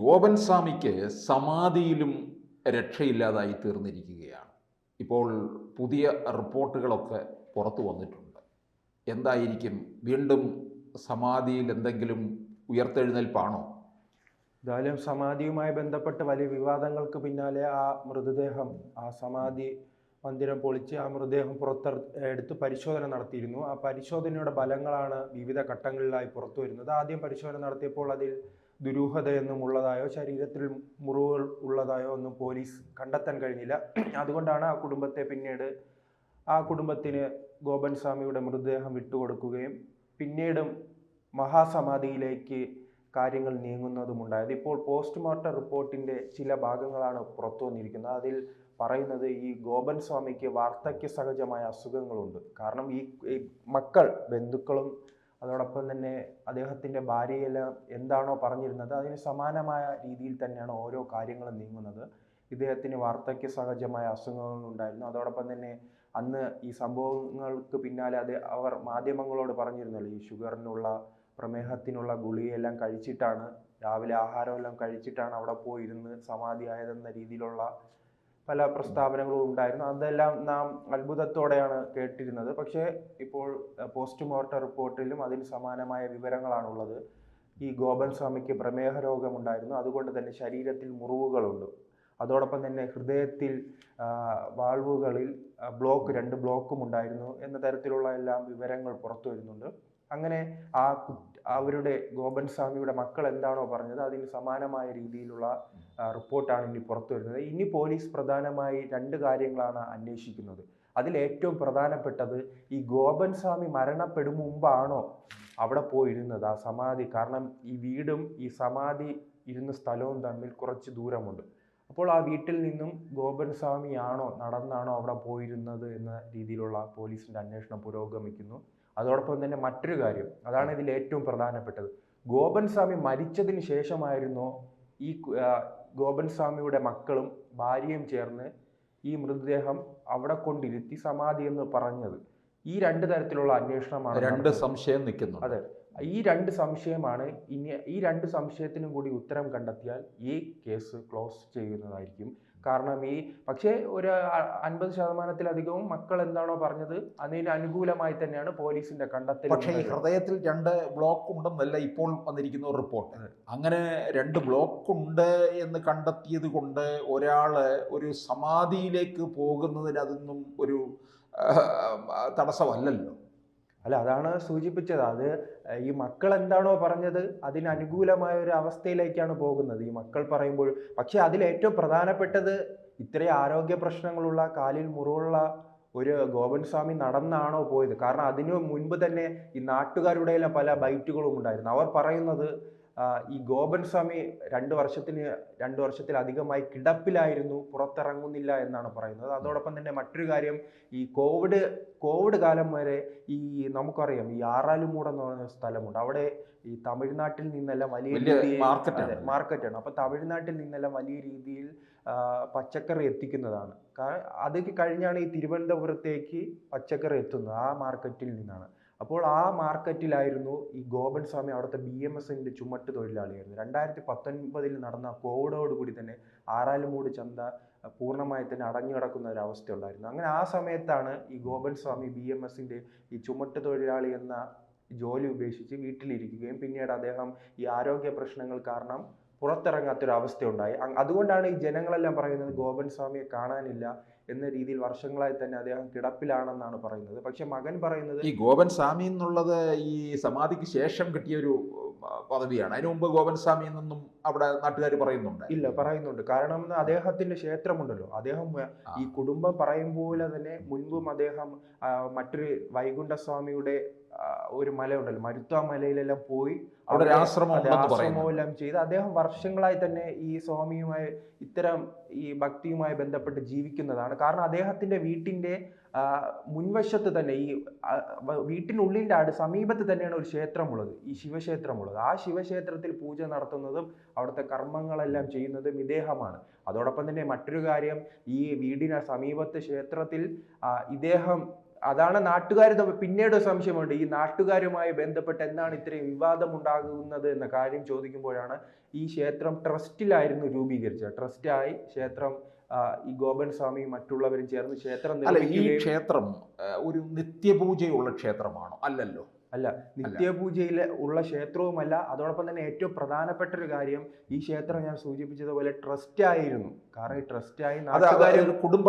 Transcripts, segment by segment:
ഗോപൻ സ്വാമിക്ക് സമാധിയിലും രക്ഷയില്ലാതായി തീർന്നിരിക്കുകയാണ്. ഇപ്പോൾ പുതിയ റിപ്പോർട്ടുകളൊക്കെ പുറത്തു വന്നിട്ടുണ്ട്. എന്തായിരിക്കും? വീണ്ടും സമാധിയിൽ എന്തെങ്കിലും ഉയർത്തെഴുന്നേൽപ്പാണോ? എന്തായാലും സമാധിയുമായി ബന്ധപ്പെട്ട് വലിയ വിവാദങ്ങൾക്ക് പിന്നാലെ ആ മൃതദേഹം ആ സമാധി മന്ദിരം പൊളിച്ച് ആ മൃതദേഹം പുറത്ത് എടുത്ത് പരിശോധന നടത്തിയിരുന്നു. ആ പരിശോധനയുടെ ഫലങ്ങളാണ് വിവിധ ഘട്ടങ്ങളിലായി പുറത്തു വരുന്നത്. ആദ്യം പരിശോധന നടത്തിയപ്പോൾ അതിൽ ദുരൂഹതയൊന്നും ഉള്ളതായോ ശരീരത്തിൽ മുറിവുകൾ ഉള്ളതായോ ഒന്നും പോലീസ് കണ്ടെത്താൻ കഴിഞ്ഞില്ല. അതുകൊണ്ടാണ് ആ കുടുംബത്തെ പിന്നീട് ആ കുടുംബത്തിന് ഗോപൻ സ്വാമിയുടെ മൃതദേഹം വിട്ടുകൊടുക്കുകയും പിന്നീടും മഹാസമാധിയിലേക്ക് കാര്യങ്ങൾ നീങ്ങുന്നതും ഉണ്ടായത് ഇപ്പോൾ പോസ്റ്റ്മോർട്ടം റിപ്പോർട്ടിന്റെ ചില ഭാഗങ്ങളാണ് പുറത്തു വന്നിരിക്കുന്നത്. അതിൽ പറയുന്നത് ഈ ഗോപൻ സ്വാമിക്ക് വാർദ്ധക്യ സഹജമായ അസുഖങ്ങളുണ്ട്. കാരണം ഈ മക്കൾ ബന്ധുക്കളും അതോടൊപ്പം തന്നെ അദ്ദേഹത്തിന്റെ ഭാര്യയെല്ലാം എന്താണോ പറഞ്ഞിരുന്നത് അതിന് സമാനമായ രീതിയിൽ തന്നെയാണ് ഓരോ കാര്യങ്ങളും നീങ്ങുന്നത്. ഇദ്ദേഹത്തിന് വാർദ്ധക്യ സഹജമായ അസുഖങ്ങളുണ്ടായിരുന്നു അതോടൊപ്പം തന്നെ അന്ന് ഈ സംഭവങ്ങൾക്ക് പിന്നാലെ അത് അവർ മാധ്യമങ്ങളോട് പറഞ്ഞിരുന്നല്ലോ ഈ ഷുഗറിനുള്ള പ്രമേഹത്തിനുള്ള ഗുളിയെല്ലാം കഴിച്ചിട്ടാണ് രാവിലെ ആഹാരമെല്ലാം കഴിച്ചിട്ടാണ് അവിടെ പോയിരുന്ന് സമാധിയായതെന്ന രീതിയിലുള്ള പല പ്രസ്താവനകളും ഉണ്ടായിരുന്നു. അതെല്ലാം നാം അത്ഭുതത്തോടെയാണ് കേട്ടിരുന്നത്. പക്ഷേ ഇപ്പോൾ പോസ്റ്റ്മോർട്ടം റിപ്പോർട്ടിലും അതിന് സമാനമായ വിവരങ്ങളാണുള്ളത്. ഈ ഗോപൻ സ്വാമിക്ക് പ്രമേഹ രോഗമുണ്ടായിരുന്നു അതുകൊണ്ട് തന്നെ ശരീരത്തിൽ മുറിവുകളുണ്ട്. അതോടൊപ്പം തന്നെ ഹൃദയത്തിൽ വാൾവുകളിൽ ബ്ലോക്ക് രണ്ട് ബ്ലോക്കും ഉണ്ടായിരുന്നു എന്ന തരത്തിലുള്ള എല്ലാം വിവരങ്ങൾ പുറത്തു വരുന്നുണ്ട്. അങ്ങനെ ആ അവരുടെ ഗോപൻ സ്വാമിയുടെ മക്കൾ എന്താണോ പറഞ്ഞത് അതിന് സമാനമായ രീതിയിലുള്ള റിപ്പോർട്ടാണ് ഇനി പുറത്തു വരുന്നത്. ഇനി പോലീസ് പ്രധാനമായി രണ്ട് കാര്യങ്ങളാണ് അന്വേഷിക്കുന്നത്. അതിൽ ഏറ്റവും പ്രധാനപ്പെട്ടത് ഈ ഗോപൻ സ്വാമി മരണപ്പെടും മുമ്പാണോ അവിടെ പോയിരുന്നത് ആ സമാധി? കാരണം ഈ വീടും ഈ സമാധി ഇരുന്ന സ്ഥലവും തമ്മിൽ കുറച്ച് ദൂരമുണ്ട്. അപ്പോൾ ആ വീട്ടിൽ നിന്നും ഗോപൻ സ്വാമിയാണോ നടന്നാണോ അവിടെ പോയിരുന്നത് എന്ന രീതിയിലുള്ള പോലീസിന്റെ അന്വേഷണം പുരോഗമിക്കുന്നു. അതോടൊപ്പം തന്നെ മറ്റൊരു കാര്യം. അതാണ് ഇതിൽ ഏറ്റവും പ്രധാനപ്പെട്ടത്. ഗോപൻ സ്വാമി മരിച്ചതിന് ശേഷമായിരുന്നോ ഈ ഗോപൻ സ്വാമിയുടെ മക്കളും ഭാര്യയും ചേർന്ന് ഈ മൃതദേഹം അവിടെ കൊണ്ടിരുത്തി സമാധി എന്ന് പറഞ്ഞത്. ഈ രണ്ട് തരത്തിലുള്ള അന്വേഷണമാണ് രണ്ട് സംശയം നിൽക്കുന്നു അതെ. ഈ രണ്ട് സംശയമാണ് ഇനി ഈ രണ്ട് സംശയത്തിനും കൂടി ഉത്തരം കണ്ടെത്തിയാൽ ഈ കേസ് ക്ലോസ് ചെയ്യുന്നതായിരിക്കും. കാരണം ഈ പക്ഷേ ഒരു അൻപത് ശതമാനത്തിലധികവും മക്കൾ എന്താണോ പറഞ്ഞത് അതിന് അനുകൂലമായി തന്നെയാണ് പോലീസിന്റെ കണ്ടെത്തൽ പക്ഷേ ഈ ഹൃദയത്തിൽ രണ്ട് ബ്ലോക്ക് ഉണ്ടെന്നല്ല ഇപ്പോൾ വന്നിരിക്കുന്ന ഒരു റിപ്പോർട്ട് അങ്ങനെ രണ്ട് ബ്ലോക്ക് ഉണ്ട് എന്ന് കണ്ടെത്തിയത് കൊണ്ട് ഒരാൾ ഒരു സമാധിയിലേക്ക് പോകുന്നതിന് അതൊന്നും ഒരു തടസ്സമല്ലല്ലോ. അല്ല അതാണ് സൂചിപ്പിച്ചത്. അത് ഈ മക്കൾ എന്താണോ പറഞ്ഞത് അതിന് അനുകൂലമായ ഒരു അവസ്ഥയിലേക്കാണ് പോകുന്നത്. ഈ മക്കൾ പറയുമ്പോൾ പക്ഷെ അതിൽ ഏറ്റവും പ്രധാനപ്പെട്ടത് ഇത്രയും ആരോഗ്യ പ്രശ്നങ്ങളുള്ള കാലിൽ മുറിവുള്ള ഒരു ഗോപൻ സ്വാമി നടന്നാണോ പോയത്. കാരണം അതിനു മുൻപ് തന്നെ ഈ നാട്ടുകാരുടെ പല ബൈറ്റുകളും ഉണ്ടായിരുന്നു. അവർ പറയുന്നത് ഈ ഗോപൻ സ്വാമി രണ്ട് വർഷത്തിന് രണ്ട് വർഷത്തിലധികമായി കിടപ്പിലായിരുന്നു പുറത്തിറങ്ങുന്നില്ല എന്നാണ് പറയുന്നത്. അതോടൊപ്പം തന്നെ മറ്റൊരു കാര്യം ഈ കോവിഡ് കോവിഡ് കാലം വരെ ഈ നമുക്കറിയാം ഈ ആറാലുമൂട് എന്ന് പറയുന്ന സ്ഥലമുണ്ട്. അവിടെ ഈ തമിഴ്നാട്ടിൽ നിന്നെല്ലാം വലിയ ആണ്. മാർക്കറ്റാണ് അപ്പൊ തമിഴ്നാട്ടിൽ നിന്നെല്ലാം വലിയ രീതിയിൽ പച്ചക്കറി എത്തിക്കുന്നതാണ്. അത് കഴിഞ്ഞാണ് ഈ തിരുവനന്തപുരത്തേക്ക് പച്ചക്കറി എത്തുന്നത് ആ മാർക്കറ്റിൽ നിന്നാണ്. അപ്പോൾ ആ മാർക്കറ്റിലായിരുന്നു ഈ ഗോപൻ സ്വാമി അവിടുത്തെ ബി എം എസിന്റെ ചുമട്ട് തൊഴിലാളിയായിരുന്നു. രണ്ടായിരത്തി പത്തൊൻപതിൽ നടന്ന കോവിഡോടുകൂടി തന്നെ ആറാലുമൂട് ചന്ത പൂർണമായി തന്നെ അടഞ്ഞു കിടക്കുന്ന ഒരു അവസ്ഥ ഉണ്ടായിരുന്നു അങ്ങനെ ആ സമയത്താണ് ഈ ഗോപൻ സ്വാമി ബി എം എസിന്റെ ഈ ചുമട്ട് തൊഴിലാളി എന്ന ജോലി ഉപേക്ഷിച്ച് വീട്ടിലിരിക്കുകയും പിന്നീട് അദ്ദേഹം ഈ ആരോഗ്യ പ്രശ്നങ്ങൾ കാരണം പുറത്തിറങ്ങാത്തൊരു അവസ്ഥ അതുകൊണ്ടാണ് ഈ ജനങ്ങളെല്ലാം പറയുന്നത് ഗോപൻ സ്വാമിയെ കാണാനില്ല എന്ന രീതിയിൽ വർഷങ്ങളായി തന്നെ അദ്ദേഹം കിടപ്പിലാണെന്നാണ് പറയുന്നത്. പക്ഷെ മകൻ പറയുന്നത് ഈ ഗോപൻ സ്വാമി എന്നുള്ളത് ഈ സമാധിക്ക് ശേഷം കിട്ടിയ ഒരു പദവിയാണ്. അതിനു മുമ്പ് ഗോപൻ സ്വാമി എന്നൊന്നും അവിടെ നാട്ടുകാർ പറയുന്നുണ്ട്. ഇല്ല പറയുന്നുണ്ട്. കാരണം അദ്ദേഹത്തിന്റെ ക്ഷേത്രമുണ്ടല്ലോ. അദ്ദേഹം ഈ കുടുംബം പറയും പോലെ തന്നെ മുൻപും അദ്ദേഹം മറ്റൊരു വൈകുണ്ഠസ്വാമിയുടെ ഒരു മലയുണ്ടല്ലോ. മരുത്വ മലയിലെല്ലാം പോയി അവിടെ ഒരു ആശ്രമം അതെ, ഉണ്ടെന്ന് പറയുന്നു. ആശ്രമവും എല്ലാം ചെയ്ത് അദ്ദേഹം വർഷങ്ങളായി തന്നെ ഈ സ്വാമിയുമായി ഇത്തരം ഈ ഭക്തിയുമായി ബന്ധപ്പെട്ട് ജീവിക്കുന്നതാണ്. കാരണം അദ്ദേഹത്തിന്റെ വീട്ടിന്റെ മുൻവശത്ത് തന്നെ ഈ വീട്ടിനുള്ളിന്റെ അടു സമീപത്ത് തന്നെയാണ് ഒരു ക്ഷേത്രമുള്ളത്. ഈ ശിവക്ഷേത്രമുള്ളത്. ആ ശിവക്ഷേത്രത്തിൽ പൂജ നടത്തുന്നതും അവിടുത്തെ കർമ്മങ്ങളെല്ലാം ചെയ്യുന്നതും ഇദ്ദേഹമാണ്. അതോടൊപ്പം തന്നെ മറ്റൊരു കാര്യം ഈ വീടിന് സമീപത്ത് ക്ഷേത്രത്തിൽ ഇദ്ദേഹം അതാണ് നാട്ടുകാർ പിന്നീട് സംശയമുണ്ട്. ഈ നാട്ടുകാരുമായി ബന്ധപ്പെട്ട് എന്താണ് ഇത്രയും വിവാദം ഉണ്ടാകുന്നത് എന്ന കാര്യം ചോദിക്കുമ്പോഴാണ് ഈ ക്ഷേത്രം ട്രസ്റ്റിലായിരുന്നു രൂപീകരിച്ചത്. ട്രസ്റ്റായി ക്ഷേത്രം ഈ ഗോപൻ സ്വാമിയും മറ്റുള്ളവരും ചേർന്ന് ക്ഷേത്രം അല്ല ഈ ക്ഷേത്രം ഒരു നിത്യപൂജയുള്ള ക്ഷേത്രമാണോ? അല്ലല്ലോ. അല്ല നിത്യപൂജയിൽ ഉള്ള ക്ഷേത്രവുമല്ല അതോടൊപ്പം തന്നെ ഏറ്റവും പ്രധാനപ്പെട്ട ഒരു കാര്യം ഈ ക്ഷേത്രം ഞാൻ സൂചിപ്പിച്ചതുപോലെ ട്രസ്റ്റ് ആയിരുന്നു. കാരണം ഈ ട്രസ്റ്റായി നാട്ടുകാരും കുടുംബ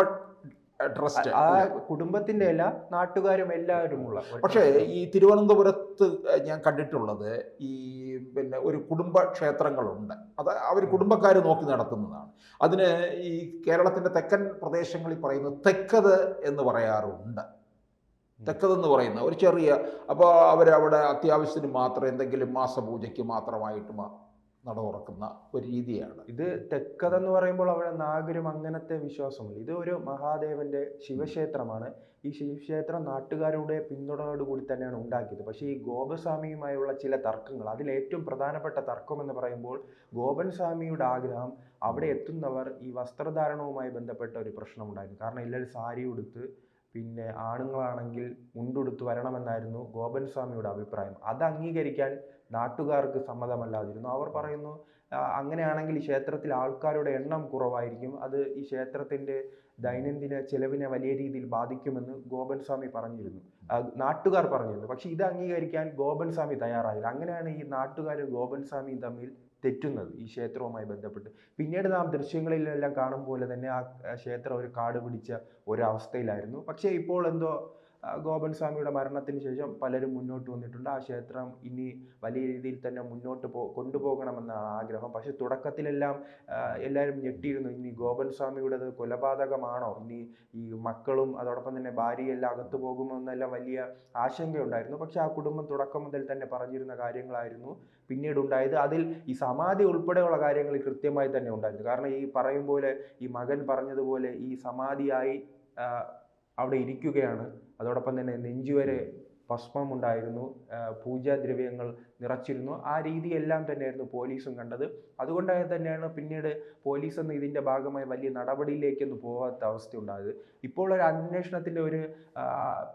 ട്രസ്റ്റ് ആ കുടുംബത്തിന്റെ അല്ല നാട്ടുകാരും എല്ലാവരുമുള്ള ഉള്ള പക്ഷേ ഈ തിരുവനന്തപുരത്ത് ഞാൻ കണ്ടിട്ടുള്ളത് ഈ പിന്നെ ഒരു കുടുംബ ക്ഷേത്രങ്ങളുണ്ട്. അത് അവർ കുടുംബക്കാർ നോക്കി നടത്തുന്നതാണ്. അതിന് ഈ കേരളത്തിന്റെ തെക്കൻ പ്രദേശങ്ങളിൽ പറയുന്നത് തെക്കത് എന്ന് പറയാറുണ്ട്. തെക്കതെന്ന് പറയുന്ന ഒരു ചെറിയ അപ്പോൾ അവരവിടെ അത്യാവശ്യത്തിന് മാത്രം എന്തെങ്കിലും മാസപൂജയ്ക്ക് മാത്രമായിട്ട് നട തുറക്കുന്ന ഒരു രീതിയാണ്. ഇത് തെക്കഥ എന്ന് പറയുമ്പോൾ അവിടെ നാഗരും അങ്ങനത്തെ വിശ്വാസമില്ല ഇത് ഒരു മഹാദേവന്റെ ശിവക്ഷേത്രമാണ്. ഈ ശിവക്ഷേത്രം നാട്ടുകാരുടെ പിന്തുണയോടുകൂടി തന്നെയാണ് ഉണ്ടാക്കിയത്. പക്ഷേ ഈ ഗോപസ്വാമിയുമായുള്ള ചില തർക്കങ്ങൾ അതിൽ ഏറ്റവും പ്രധാനപ്പെട്ട തർക്കം എന്ന് പറയുമ്പോൾ ഗോപൻ സ്വാമിയുടെ ആഗ്രഹം അവിടെ എത്തുന്നവർ ഈ വസ്ത്രധാരണവുമായി ബന്ധപ്പെട്ട ഒരു പ്രശ്നമുണ്ടായിരുന്നു കാരണം എല്ലാവരും സാരി ഉടുത്ത് പിന്നെ ആണുങ്ങളാണെങ്കിൽ മുണ്ടുടുത്ത് വരണമെന്നായിരുന്നു ഗോപൻ സ്വാമിയുടെ അഭിപ്രായം. അത് അംഗീകരിക്കാൻ നാട്ടുകാർക്ക് സമ്മതമല്ലാതിരുന്നു. അവർ പറയുന്നു അങ്ങനെയാണെങ്കിൽ ക്ഷേത്രത്തിൽ ആൾക്കാരുടെ എണ്ണം കുറവായിരിക്കും. അത് ഈ ക്ഷേത്രത്തിന്റെ ദൈനംദിന ചെലവിനെ വലിയ രീതിയിൽ ബാധിക്കുമെന്ന് ഗോപൻ സ്വാമി പറഞ്ഞിരുന്നു നാട്ടുകാർ പറഞ്ഞിരുന്നു. പക്ഷേ ഇത് അംഗീകരിക്കാൻ ഗോപൻ സ്വാമി തയ്യാറായില്ല. അങ്ങനെയാണ് ഈ നാട്ടുകാരും ഗോപൻ സ്വാമിയും തമ്മിൽ തെറ്റുന്നത് ഈ ക്ഷേത്രവുമായി ബന്ധപ്പെട്ട്. പിന്നീട് നാം ദൃശ്യങ്ങളിലെല്ലാം കാണും പോലെ തന്നെ ആ ക്ഷേത്രം ഒരു കാട് പിടിച്ച ഒരവസ്ഥയിലായിരുന്നു. പക്ഷേ ഇപ്പോൾ എന്തോ ഗോപൻ സ്വാമിയുടെ മരണത്തിന് ശേഷം പലരും മുന്നോട്ട് വന്നിട്ടുണ്ട്. ആ ക്ഷേത്രം ഇനി വലിയ രീതിയിൽ തന്നെ മുന്നോട്ട് പോ കൊണ്ടുപോകണമെന്നാണ് ആഗ്രഹം. പക്ഷെ തുടക്കത്തിലെല്ലാം എല്ലാവരും ഞെട്ടിയിരുന്നു. ഇനി ഗോപൻ സ്വാമിയുടേത് കൊലപാതകമാണോ? ഇനി ഈ മക്കളും അതോടൊപ്പം തന്നെ ഭാര്യയെല്ലാം അകത്തു പോകുമോ എന്നെല്ലാം വലിയ ആശങ്കയുണ്ടായിരുന്നു. പക്ഷെ ആ കുടുംബം തുടക്കം മുതൽ തന്നെ പറഞ്ഞിരുന്ന കാര്യങ്ങളായിരുന്നു പിന്നീട് ഉണ്ടായത്. അതിൽ ഈ സമാധി ഉൾപ്പെടെയുള്ള കാര്യങ്ങൾ കൃത്യമായി തന്നെ ഉണ്ടായിരുന്നു. കാരണം ഈ പറയും പോലെ ഈ മകൻ പറഞ്ഞതുപോലെ ഈ സമാധിയായി അവിടെ ഇരിക്കുകയാണ്. അതോടൊപ്പം തന്നെ നെഞ്ചുവരെ ഭസ്മം ഉണ്ടായിരുന്നു പൂജാദ്രവ്യങ്ങൾ നിറച്ചിരുന്നു. ആ രീതിയെല്ലാം തന്നെയായിരുന്നു പോലീസും കണ്ടത്. അതുകൊണ്ട് തന്നെയാണ് പിന്നീട് പോലീസ് ഒന്നും ഇതിന്റെ ഭാഗമായി വലിയ നടപടിയിലേക്കൊന്നും പോകാത്ത അവസ്ഥ ഉണ്ടായത് ഇപ്പോൾ ഒരു അന്വേഷണത്തിന്റെ ഒരു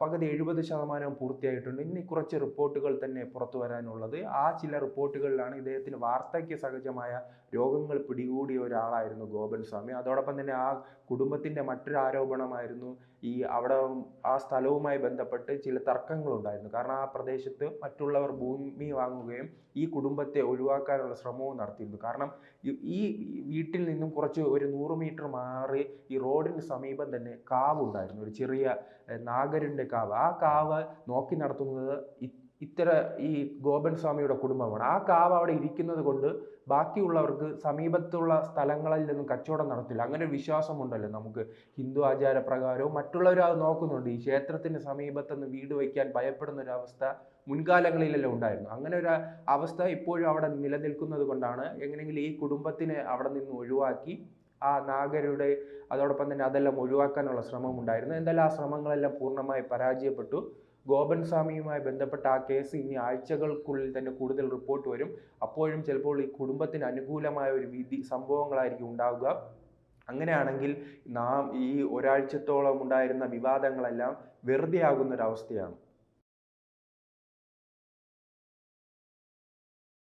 പകുതി എഴുപത് ശതമാനം പൂർത്തിയായിട്ടുണ്ട്. ഇനി കുറച്ച് റിപ്പോർട്ടുകൾ തന്നെ പുറത്തു വരാനുള്ളത്. ആ ചില റിപ്പോർട്ടുകളിലാണ് ഇദ്ദേഹത്തിന് വാർദ്ധക്യ സഹജമായ രോഗങ്ങൾ പിടികൂടിയ ഒരാളായിരുന്നു ഗോപൻ സ്വാമി അതോടൊപ്പം തന്നെ ആ കുടുംബത്തിന്റെ മറ്റൊരു ആരോപണമായിരുന്നു ഈ അവിടെ ആ സ്ഥലവുമായി ബന്ധപ്പെട്ട് ചില തർക്കങ്ങളുണ്ടായിരുന്നു കാരണം ആ പ്രദേശത്ത് മറ്റുള്ളവർ ഭൂമി വാങ്ങുകയും ഈ കുടുംബത്തെ ഒഴിവാക്കാനുള്ള ശ്രമവും നടത്തിയിരുന്നു. കാരണം ഈ- ഈ വീട്ടിൽ നിന്നും കുറച്ച് ഒരു നൂറ് മീറ്റർ മാറി ഈ റോഡിന് സമീപം തന്നെ കാവുണ്ടായിരുന്നു. ഒരു ചെറിയ നാഗരിന്റെ കാവ്. ആ കാവ് നോക്കി നടത്തുന്നത് ഇത്തര ഈ ഗോപൻ സ്വാമിയുടെ കുടുംബമാണ്. ആ കാവ് അവിടെ ഇരിക്കുന്നത് കൊണ്ട് ബാക്കിയുള്ളവർക്ക് സമീപത്തുള്ള സ്ഥലങ്ങളിൽ നിന്നും കച്ചവടം നടത്തില്ല. അങ്ങനെ ഒരു വിശ്വാസമുണ്ടല്ലോ നമുക്ക്. ഹിന്ദു ആചാര പ്രകാരവും മറ്റുള്ളവരും അത് നോക്കുന്നുണ്ട്. ഈ ക്ഷേത്രത്തിന് സമീപത്തുനിന്ന് വീട് വയ്ക്കാൻ ഭയപ്പെടുന്ന ഒരു അവസ്ഥ മുൻകാലങ്ങളിലെല്ലാം ഉണ്ടായിരുന്നു. അങ്ങനെ ഒരു അവസ്ഥ ഇപ്പോഴും അവിടെ നിലനിൽക്കുന്നത് കൊണ്ടാണ് എങ്ങനെയെങ്കിലും ഈ കുടുംബത്തിനെ അവിടെ നിന്ന് ഒഴിവാക്കി ആ നാഗരുടെ അതോടൊപ്പം തന്നെ അതെല്ലാം ഒഴിവാക്കാനുള്ള ശ്രമം ഉണ്ടായിരുന്നു. എന്തായാലും ആ ശ്രമങ്ങളെല്ലാം പൂർണമായി പരാജയപ്പെട്ടു. ഗോപൻ സ്വാമിയുമായി ബന്ധപ്പെട്ട ആ കേസ് ഇനി ആഴ്ചകൾക്കുള്ളിൽ തന്നെ കൂടുതൽ റിപ്പോർട്ട് വരും. അപ്പോഴും ചിലപ്പോൾ ഈ കുടുംബത്തിന് അനുകൂലമായ ഒരു വിധി സംഭവങ്ങളായിരിക്കും ഉണ്ടാവുക. അങ്ങനെയാണെങ്കിൽ നാം ഈ ഒരാഴ്ചത്തോളം ഉണ്ടായിരുന്ന വിവാദങ്ങളെല്ലാം വെറുതെ ആകുന്ന ഒരു അവസ്ഥയാണ്.